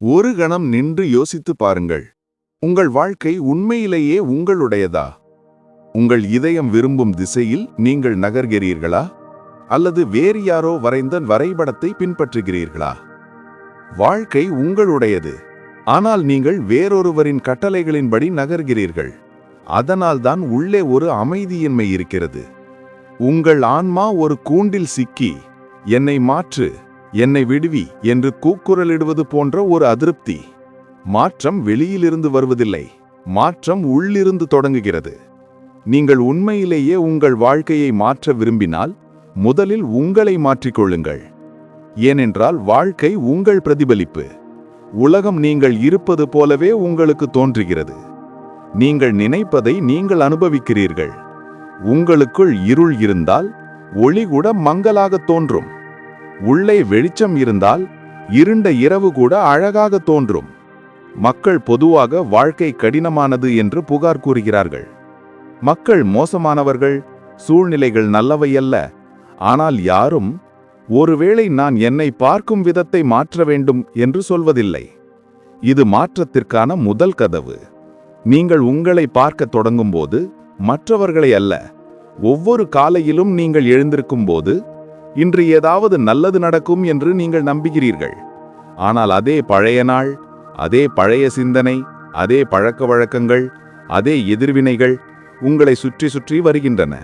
ஒரு கணம் நின்று யோசித்து பாருங்கள். உங்கள் வாழ்க்கை உண்மையிலேயே உங்களுடையதா? உங்கள் இதயம் விரும்பும் திசையில் நீங்கள் நகர்கிறீர்களா? அல்லது வேறு யாரோ வரைந்த வரைபடத்தை பின்பற்றுகிறீர்களா? வாழ்க்கை உங்களுடையது. ஆனால் நீங்கள் வேறொருவரின் கட்டளைகளின்படி நகர்கிறீர்கள். அதனால்தான் உள்ளே ஒரு அமைதியின்மை இருக்கிறது. உங்கள் ஆன்மா ஒரு கூண்டில் சிக்கி என்னை மாற்று. என்னை விடுவி என்று கூக்குரலிடுவது போன்ற ஒரு அதிருப்தி. மாற்றம் வெளியிலிருந்து வருவதில்லை. மாற்றம் உள்ளிருந்து தொடங்குகிறது. நீங்கள் உண்மையிலேயே உங்கள் வாழ்க்கையை மாற்ற விரும்பினால் முதலில் உங்களை மாற்றிக்கொள்ளுங்கள். ஏனென்றால் வாழ்க்கை உங்கள் பிரதிபலிப்பு. உலகம் நீங்கள் இருப்பது போலவே உங்களுக்கு தோன்றுகிறது. நீங்கள் நினைப்பதை நீங்கள் அனுபவிக்கிறீர்கள். உங்களுக்குள் இருள் இருந்தால் ஒளி கூட மங்கலாக தோன்றும். உள்ளே வெளிச்சம் இருந்தால் இருண்ட இரவு கூட அழகாக தோன்றும். மக்கள் பொதுவாக வாழ்க்கை கடினமானது என்று புகார் கூறுகிறார்கள். மக்கள் மோசமானவர்கள் சூழ்நிலைகள் நல்லவையல்ல ஆனால் யாரும் ஒருவேளை நான் என்னை பார்க்கும் விதத்தை மாற்ற வேண்டும் என்று சொல்வதில்லை. இது மாற்றத்திற்கான முதல் கதவு. நீங்கள் உங்களை பார்க்க தொடங்கும்போது மற்றவர்களை அல்ல ஒவ்வொரு காலையிலும் நீங்கள் எழுந்திருக்கும் போது இன்று ஏதாவது நல்லது நடக்கும் என்று நீங்கள் நம்புகிறீர்கள். ஆனால் அதே பழைய நாள் அதே பழைய சிந்தனை அதே பழக்க வழக்கங்கள் அதே எதிர்வினைகள் உங்களை சுற்றி சுற்றி வருகின்றன.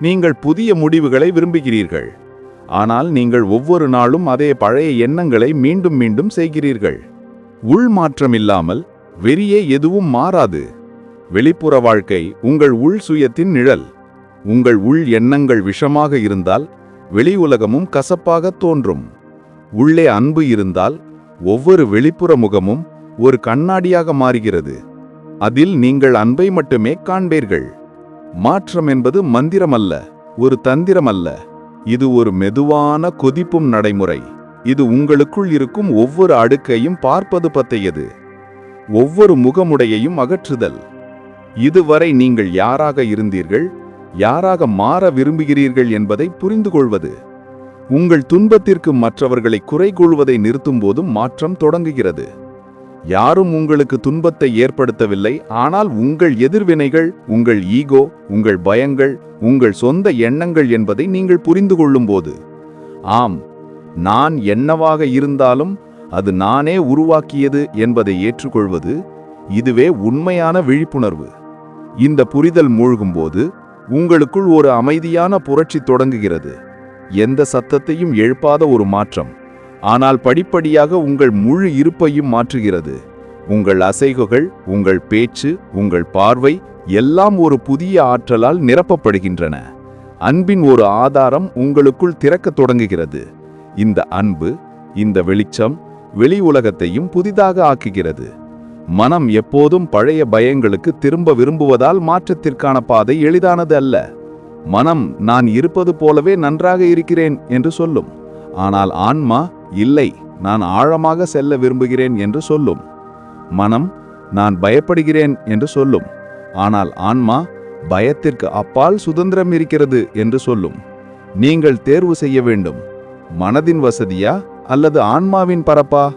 நீங்கள் புதிய முடிவுகளை விரும்புகிறீர்கள். ஆனால் நீங்கள் ஒவ்வொரு நாளும் அதே பழைய எண்ணங்களை மீண்டும் மீண்டும் செய்கிறீர்கள். உள் மாற்றம் இல்லாமல் வெறியே எதுவும் மாறாது. வெளிப்புற வாழ்க்கை உங்கள் உள் சுயத்தின் நிழல். உங்கள் உள் எண்ணங்கள் விஷமாக இருந்தால் வெளி உலகமும் கசப்பாக தோன்றும். உள்ளே அன்பு இருந்தால் ஒவ்வொரு வெளிப்புற முகமும் ஒரு கண்ணாடியாக மாறுகிறது. அதில் நீங்கள் அன்பை மட்டுமே காண்பீர்கள். மாற்றம் என்பது மந்திரமல்ல ஒரு தந்திரமல்ல. இது ஒரு மெதுவான கொதிப்பும் நடைமுறை. இது உங்களுக்குள் இருக்கும் ஒவ்வொரு அடுக்கையும் பார்ப்பது பத்தையது ஒவ்வொரு முகமுடையையும் அகற்றுதல். இதுவரை நீங்கள் யாராக இருந்தீர்கள்? யாராக மாற விரும்புகிறீர்கள் என்பதை புரிந்து கொள்வது உங்கள் துன்பத்திற்கு மற்றவர்களை குறை கொள்வதை நிறுத்தும் போதும் மாற்றம் தொடங்குகிறது. யாரும் உங்களுக்கு துன்பத்தை ஏற்படுத்தவில்லை ஆனால் உங்கள் எதிர்வினைகள் உங்கள் ஈகோ உங்கள் பயங்கள் உங்கள் சொந்த எண்ணங்கள் என்பதை நீங்கள் புரிந்து கொள்ளும்போது ஆம் நான் என்னவாக இருந்தாலும் அது நானே உருவாக்கியது என்பதை ஏற்றுக்கொள்வது இதுவே உண்மையான விழிப்புணர்வு. இந்த புரிதல் மூழ்கும்போது உங்களுக்குள் ஒரு அமைதியான புரட்சி தொடங்குகிறது. எந்த சத்தத்தையும் எழுப்பாத ஒரு மாற்றம். ஆனால் படிப்படியாக உங்கள் முழு இருப்பையும் மாற்றுகிறது. உங்கள் அசைவுகள் உங்கள் பேச்சு உங்கள் பார்வை எல்லாம் ஒரு புதிய ஆற்றலால் நிரப்பப்படுகின்றன. அன்பின் ஒரு ஆதாரம் உங்களுக்குள் திறக்க தொடங்குகிறது. இந்த அன்பு இந்த வெளிச்சம் வெளி உலகத்தையும் புதிதாக ஆக்குகிறது. மனம் எப்போதும் பழைய பயங்களுக்கு திரும்ப விரும்புவதால் மாற்றத்திற்கான பாதை எளிதானது அல்ல. மனம் நான் இருப்பது போலவே நன்றாக இருக்கிறேன் என்று சொல்லும். ஆனால் ஆன்மா இல்லை நான் ஆழமாக செல்ல விரும்புகிறேன் என்று சொல்லும். மனம் நான் பயப்படுகிறேன் என்று சொல்லும். ஆனால் ஆன்மா பயத்திற்கு அப்பால் சுதந்திரம் இருக்கிறது என்று சொல்லும். நீங்கள் தேர்வு செய்ய வேண்டும். மனதின் வசதியா அல்லது ஆன்மாவின் பரப்பா?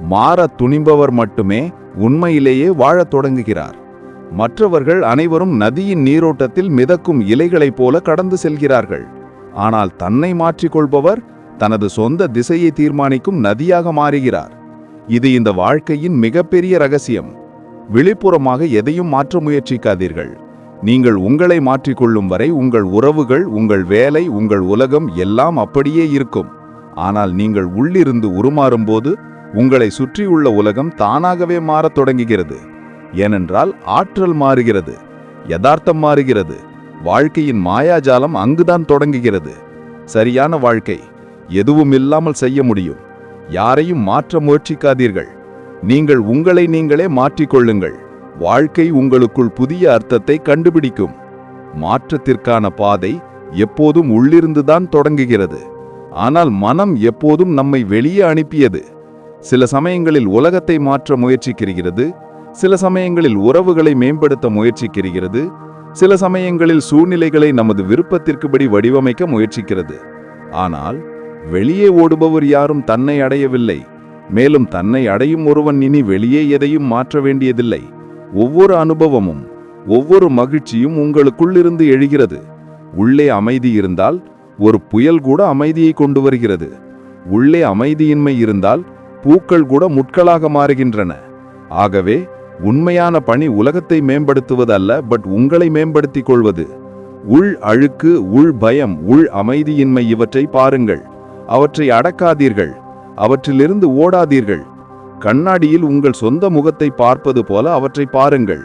மாற துணிம்பவர் மட்டுமே உண்மையிலேயே வாழத் தொடங்குகிறார். மற்றவர்கள் அனைவரும் நதியின் நீரோட்டத்தில் மிதக்கும் இலைகளைப் போல கடந்து செல்கிறார்கள். ஆனால் தன்னை மாற்றிக்கொள்பவர் தனது சொந்த திசையை தீர்மானிக்கும் நதியாக மாறுகிறார். இது இந்த வாழ்க்கையின் மிகப்பெரிய ரகசியம். வெளிப்புறமாக எதையும் மாற்ற முயற்சிக்காதீர்கள். நீங்கள் உங்களை மாற்றிக்கொள்ளும் வரை உங்கள் உறவுகள் உங்கள் வேலை உங்கள் உலகம் எல்லாம் அப்படியே இருக்கும். ஆனால் நீங்கள் உள்ளிருந்து உருமாறும்போது உங்களை சுற்றியுள்ள உலகம் தானாகவே மாறத் தொடங்குகிறது. ஏனென்றால் ஆற்றல் மாறுகிறது யதார்த்தம் மாறுகிறது வாழ்க்கையின் மாயாஜாலம் அங்குதான் தொடங்குகிறது. சரியான வாழ்க்கை எதுவும் இல்லாமல் செய்ய முடியும். யாரையும் மாற்ற முயற்சிக்காதீர்கள். நீங்கள் உங்களை நீங்களே மாற்றிக்கொள்ளுங்கள். வாழ்க்கை உங்களுக்குள் புதிய அர்த்தத்தை கண்டுபிடிக்கும். மாற்றத்திற்கான பாதை எப்போதும் உள்ளிருந்துதான் தொடங்குகிறது. ஆனால் மனம் எப்போதும் நம்மை வெளியே அனுப்பியது. சில சமயங்களில் உலகத்தை மாற்ற முயற்சிக்கிறது சில சமயங்களில் உறவுகளை மேம்படுத்த முயற்சிக்கிறது சில சமயங்களில் சூழ்நிலைகளை நமது விருப்பத்திற்குபடி வடிவமைக்க முயற்சிக்கிறது. ஆனால் வெளியே ஓடுபவர் யாரும் தன்னை அடையவில்லை. மேலும் தன்னை அடையும் ஒருவன் இனி வெளியே எதையும் மாற்ற வேண்டியதில்லை. ஒவ்வொரு அனுபவமும் ஒவ்வொரு மகிழ்ச்சியும் உங்களுக்குள்ளிருந்து எழுகிறது. உள்ளே அமைதி இருந்தால் ஒரு புயல் கூட அமைதியை கொண்டு வருகிறது. உள்ளே அமைதியின்மை இருந்தால் பூக்கள் கூட முட்களாக மாறுகின்றன. ஆகவே உண்மையான பணி உலகத்தை மேம்படுத்துவதல்ல பட் உங்களை மேம்படுத்திக் கொள்வது. உள் அழுக்கு உள் பயம் உள் அமைதியின்மை இவற்றை பாருங்கள். அவற்றை அடக்காதீர்கள். அவற்றிலிருந்து ஓடாதீர்கள். கண்ணாடியில் உங்கள் சொந்த முகத்தை பார்ப்பது போல அவற்றை பாருங்கள்.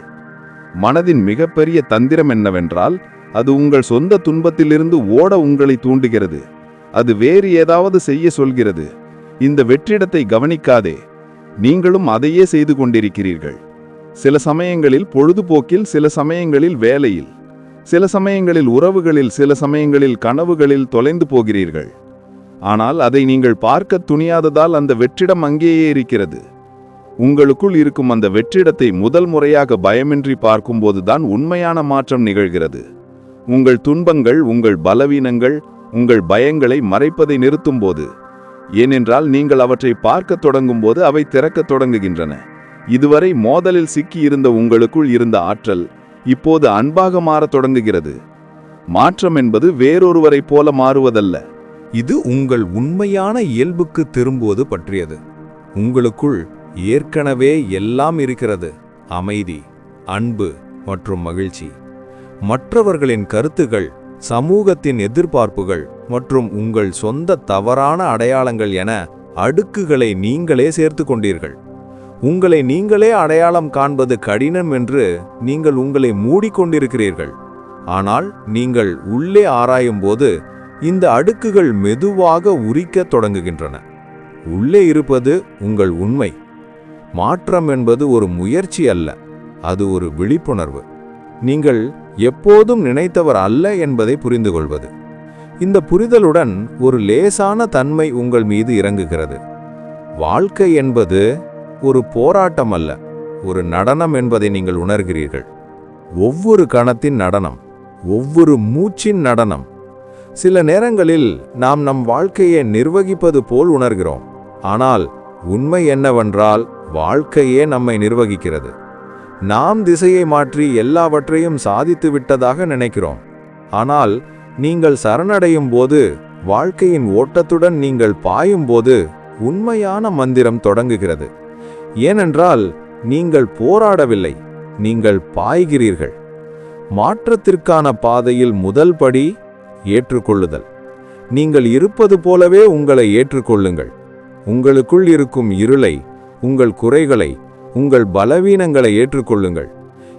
மனதின் மிகப்பெரிய தந்திரம் என்னவென்றால் அது உங்கள் சொந்த துன்பத்திலிருந்து ஓட உங்களை தூண்டுகிறது. அது வேறு ஏதாவது செய்ய சொல்கிறது. இந்த வெற்றிடத்தை கவனிக்காதே. நீங்களும் அதையே செய்து கொண்டிருக்கிறீர்கள். சில சமயங்களில் பொழுதுபோக்கில் சில சமயங்களில் வேலையில் சில சமயங்களில் உறவுகளில் சில சமயங்களில் கனவுகளில் தொலைந்து போகிறீர்கள். ஆனால் அதை நீங்கள் பார்க்க துணியாததால் அந்த வெற்றிடம் அங்கேயே இருக்கிறது. உங்களுக்குள் இருக்கும் அந்த வெற்றிடத்தை முதல் முறையாக பயமின்றி பார்க்கும்போதுதான் உண்மையான மாற்றம் நிகழ்கிறது. உங்கள் துன்பங்கள் உங்கள் பலவீனங்கள் உங்கள் பயங்களை மறைப்பதை நிறுத்தும்போது ஏனென்றால் நீங்கள் அவற்றை பார்க்கத் தொடங்கும்போது அவை திறக்கத் தொடங்குகின்றன. இதுவரை மோதலில் சிக்கியிருந்த உங்களுக்குள் இருந்த ஆற்றல் இப்போது அன்பாக மாறத் தொடங்குகிறது. மாற்றம் என்பது வேறொருவரைப் போல மாறுவதல்ல. இது உங்கள் உண்மையான இயல்புக்கு திரும்புவது பற்றியது. உங்களுக்குள் ஏற்கனவே எல்லாம் இருக்கிறது. அமைதி அன்பு மற்றும் மகிழ்ச்சி. மற்றவர்களின் கருத்துகள் சமூகத்தின் எதிர்பார்ப்புகள் மற்றும் உங்கள் சொந்த தவறான அடையாளங்கள் என அடுக்குகளை நீங்களே சேர்த்து கொண்டீர்கள். உங்களை நீங்களே அடையாளம் காண்பது கடினம் என்று நீங்கள் உங்களை மூடிக்கொண்டிருக்கிறீர்கள் ஆனால் நீங்கள் உள்ளே ஆராயும்போது இந்த அடுக்குகள் மெதுவாக உரிக்கத் தொடங்குகின்றன. உள்ளே இருப்பது உங்கள் உண்மை. மாற்றம் என்பது ஒரு முயற்சி அல்ல அது ஒரு விழிப்புணர்வு. நீங்கள் எப்போதும் நினைத்தவர் அல்ல என்பதை புரிந்து கொள்வது இந்த புரிதலுடன் ஒரு லேசான தன்மை உங்கள் மீது இறங்குகிறது. வாழ்க்கை என்பது ஒரு போராட்டம் அல்ல ஒரு நடனம் என்பதை நீங்கள் உணர்கிறீர்கள். ஒவ்வொரு கணத்தின் நடனம் ஒவ்வொரு மூச்சின் நடனம். சில நேரங்களில் நாம் நம் வாழ்க்கையை நிர்வகிப்பது போல் உணர்கிறோம். ஆனால் உண்மை என்னவென்றால் வாழ்க்கையே நம்மை நிர்வகிக்கிறது. நாம் திசையை மாற்றி எல்லாவற்றையும் சாதித்து விட்டதாக நினைக்கிறோம். ஆனால் நீங்கள் சரணடையும் போது வாழ்க்கையின் ஓட்டத்துடன் நீங்கள் பாயும்போது உண்மையான மந்திரம் தொடங்குகிறது. ஏனென்றால் நீங்கள் போராடவில்லை நீங்கள் பாய்கிறீர்கள். மாற்றத்திற்கான பாதையில் முதல் படி ஏற்றுக்கொள்ளுதல். நீங்கள் இருப்பது போலவே உங்களை ஏற்றுக்கொள்ளுங்கள். உங்களுக்குள் இருக்கும் இருளை உங்கள் குறைகளை உங்கள் பலவீனங்களை ஏற்றுக்கொள்ளுங்கள்.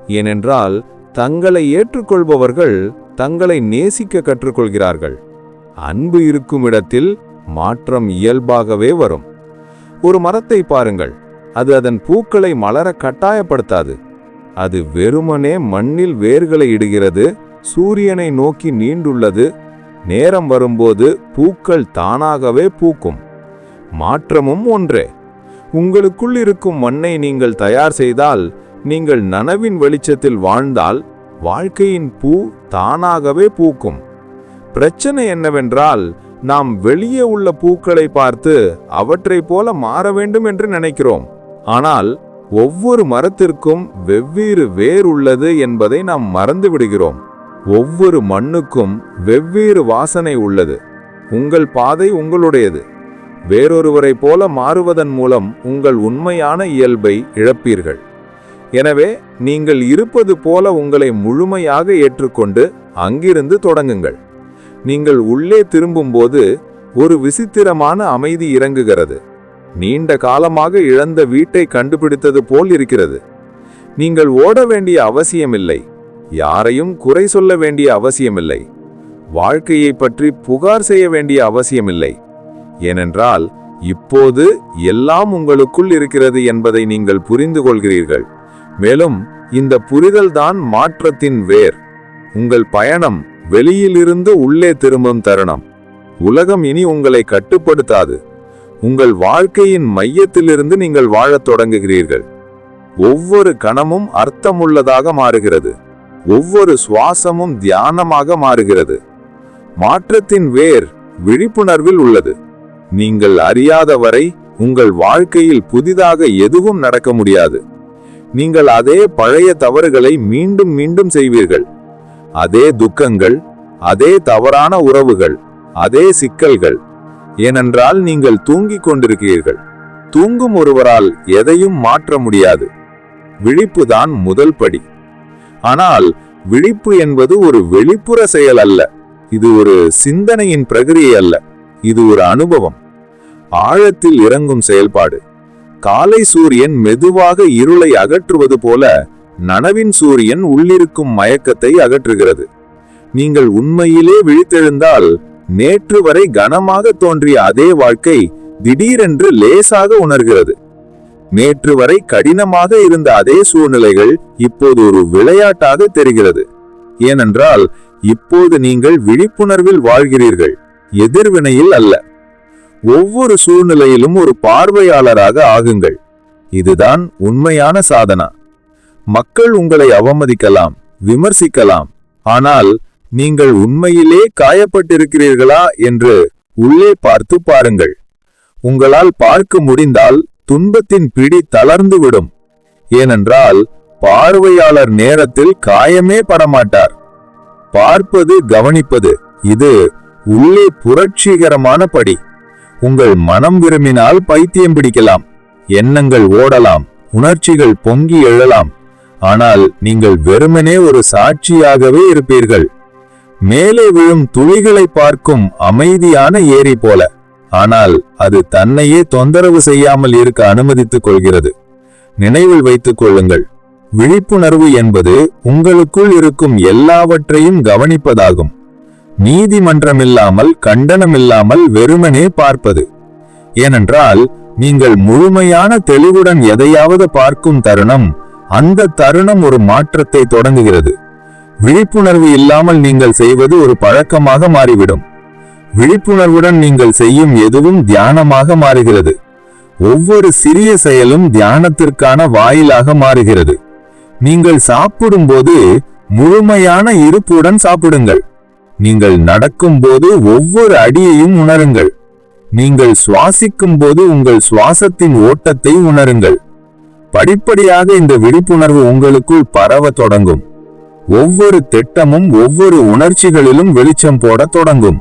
ஏனென்றால் தங்களை ஏற்றுக்கொள்பவர்கள் தங்களை நேசிக்க கற்றுக்கொள்கிறார்கள். அன்பு இருக்கும் இடத்தில் மாற்றம் இயல்பாகவே வரும். ஒரு மரத்தை பாருங்கள். அது அதன் பூக்களை மலர கட்டாயப்படுத்தாது. அது வெறுமனே மண்ணில் வேர்களை இடுகிறது சூரியனை நோக்கி நீண்டுள்ளது. நேரம் வரும்போது பூக்கள் தானாகவே பூக்கும். மாற்றமும் ஒன்றே. உங்களுக்குள் இருக்கும் மண்ணை நீங்கள் தயார் செய்தால் நீங்கள் நனவின் வெளிச்சத்தில் வாழ்ந்தால் வாழ்க்கையின் பூ தானாகவே பூக்கும். பிரச்சனை என்னவென்றால் நாம் வெளியே உள்ள பூக்களை பார்த்து அவற்றைப் போல மாற வேண்டும் என்று நினைக்கிறோம். ஆனால் ஒவ்வொரு மரத்திற்கும் வெவ்வேறு வேர் உள்ளது என்பதை நாம் மறந்து விடுகிறோம். ஒவ்வொரு மண்ணுக்கும் வெவ்வேறு வாசனை உள்ளது. உங்கள் பாதை உங்களுடையது. வேறொருவரைப் போல மாறுவதன் மூலம் உங்கள் உண்மையான இயல்பை இழப்பீர்கள். எனவே நீங்கள் இருப்பது போல உங்களை முழுமையாக ஏற்றுக்கொண்டு அங்கிருந்து தொடங்குங்கள். நீங்கள் உள்ளே திரும்பும்போது ஒரு விசித்திரமான அமைதி இறங்குகிறது. நீண்ட காலமாக இழந்த வீட்டை கண்டுபிடித்தது போல் இருக்கிறது. நீங்கள் ஓட வேண்டிய அவசியமில்லை. யாரையும் குறை சொல்ல வேண்டிய அவசியமில்லை. வாழ்க்கையை பற்றி புகார் செய்ய வேண்டிய அவசியமில்லை. ஏனென்றால் இப்போது எல்லாம் உங்களுக்குள் இருக்கிறது என்பதை நீங்கள் புரிந்து கொள்கிறீர்கள் மேலும் இந்த புரிதல்தான் மாற்றத்தின் வேர். உங்கள் பயணம் வெளியிலிருந்து உள்ளே திரும்பும் தருணம். உலகம் இனி உங்களை கட்டுப்படுத்தாது. உங்கள் வாழ்க்கையின் மையத்திலிருந்து நீங்கள் வாழத் தொடங்குகிறீர்கள். ஒவ்வொரு கணமும் அர்த்தமுள்ளதாக மாறுகிறது. ஒவ்வொரு சுவாசமும் தியானமாக மாறுகிறது. மாற்றத்தின் வேர் விழிப்புணர்வில் உள்ளது. நீங்கள் அறியாத வரை உங்கள் வாழ்க்கையில் புதிதாக எதுவும் நடக்க முடியாது. நீங்கள் அதே பழைய தவறுகளை மீண்டும் மீண்டும் செய்வீர்கள். அதே துக்கங்கள் அதே தவறான உறவுகள் அதே சிக்கல்கள் ஏனென்றால் நீங்கள் தூங்கிக் கொண்டிருக்கிறீர்கள். தூங்கும் ஒருவரால் எதையும் மாற்ற முடியாது. விழிப்புதான் முதல் படி. ஆனால் விழிப்பு என்பது ஒரு வெளிப்புற செயல் அல்ல. இது ஒரு சிந்தனையின் பிரகிரியை அல்ல. இது ஒரு அனுபவம். ஆழத்தில் இறங்கும் செயல்பாடு. காலை சூரியன் மெதுவாக இருளை அகற்றுவது போல நனவின் சூரியன் உள்ளிருக்கும் மயக்கத்தை அகற்றுகிறது. நீங்கள் உண்மையிலே விழித்தெழுந்தால் நேற்று வரை கனமாக தோன்றிய அதே வாழ்க்கை திடீரென்று லேசாக உணர்கிறது. நேற்று வரை கடினமாக இருந்த அதே சூழ்நிலைகள் இப்போது ஒரு விளையாட்டாக தெரிகிறது. ஏனென்றால் இப்போது நீங்கள் விழிப்புணர்வில் வாழ்கிறீர்கள். எதிர்வினையில் அல்ல. ஒவ்வொரு சூழ்நிலையிலும் ஒரு பார்வையாளராக ஆகுங்கள். இதுதான் உண்மையான சாதனா. மக்கள் உங்களை அவமதிக்கலாம் விமர்சிக்கலாம். ஆனால் நீங்கள் உண்மையிலே காயப்பட்டிருக்கிறீர்களா என்று உள்ளே பார்த்து பாருங்கள். உங்களால் பார்க்க முடிந்தால் துன்பத்தின் பிடி தளர்ந்துவிடும் ஏனென்றால் பார்வையாளர் நேரத்தில் காயமே படமாட்டார். பார்ப்பது கவனிப்பது இது உள்ளே புரட்சிகரமான படி. உங்கள் மனம் விரும்பினால் பைத்தியம் பிடிக்கலாம். எண்ணங்கள் ஓடலாம். உணர்ச்சிகள் பொங்கி எழலாம். ஆனால் நீங்கள் வெறுமனே ஒரு சாட்சியாகவே இருப்பீர்கள். மேலே விழும் துளிகளை பார்க்கும் அமைதியான ஏரி போல. ஆனால் அது தன்னையே தொந்தரவு செய்யாமல் இருக்க அனுமதித்துக் கொள்கிறது. நினைவில் வைத்துக் கொள்ளுங்கள். விழிப்புணர்வு என்பது உங்களுக்குள் இருக்கும் எல்லாவற்றையும் கவனிப்பதாகும். நீதிமன்றமில்லாமல் கண்டனமில்லாமல் வெறுமனே பார்ப்பது. ஏனென்றால் நீங்கள் முழுமையான தெளிவுடன் எதையாவது பார்க்கும் தருணம் அந்த தருணம் ஒரு மாற்றத்தை தொடங்குகிறது. விழிப்புணர்வு இல்லாமல் நீங்கள் செய்வது ஒரு பழக்கமாக மாறிவிடும். விழிப்புணர்வுடன் நீங்கள் செய்யும் எதுவும் தியானமாக மாறுகிறது. ஒவ்வொரு சிறிய செயலும் தியானத்திற்கான வாயிலாக மாறுகிறது. நீங்கள் சாப்பிடும்போது முழுமையான இருப்புடன் சாப்பிடுங்கள். நீங்கள் நடக்கும்போது ஒவ்வொரு அடியையும் உணருங்கள். நீங்கள் சுவாசிக்கும் போது உங்கள் சுவாசத்தின் ஓட்டத்தை உணருங்கள். படிப்படியாக இந்த விழிப்புணர்வு உங்களுக்குள் பரவ தொடங்கும். ஒவ்வொரு திட்டமும் ஒவ்வொரு உணர்ச்சிகளிலும் வெளிச்சம் போட தொடங்கும்.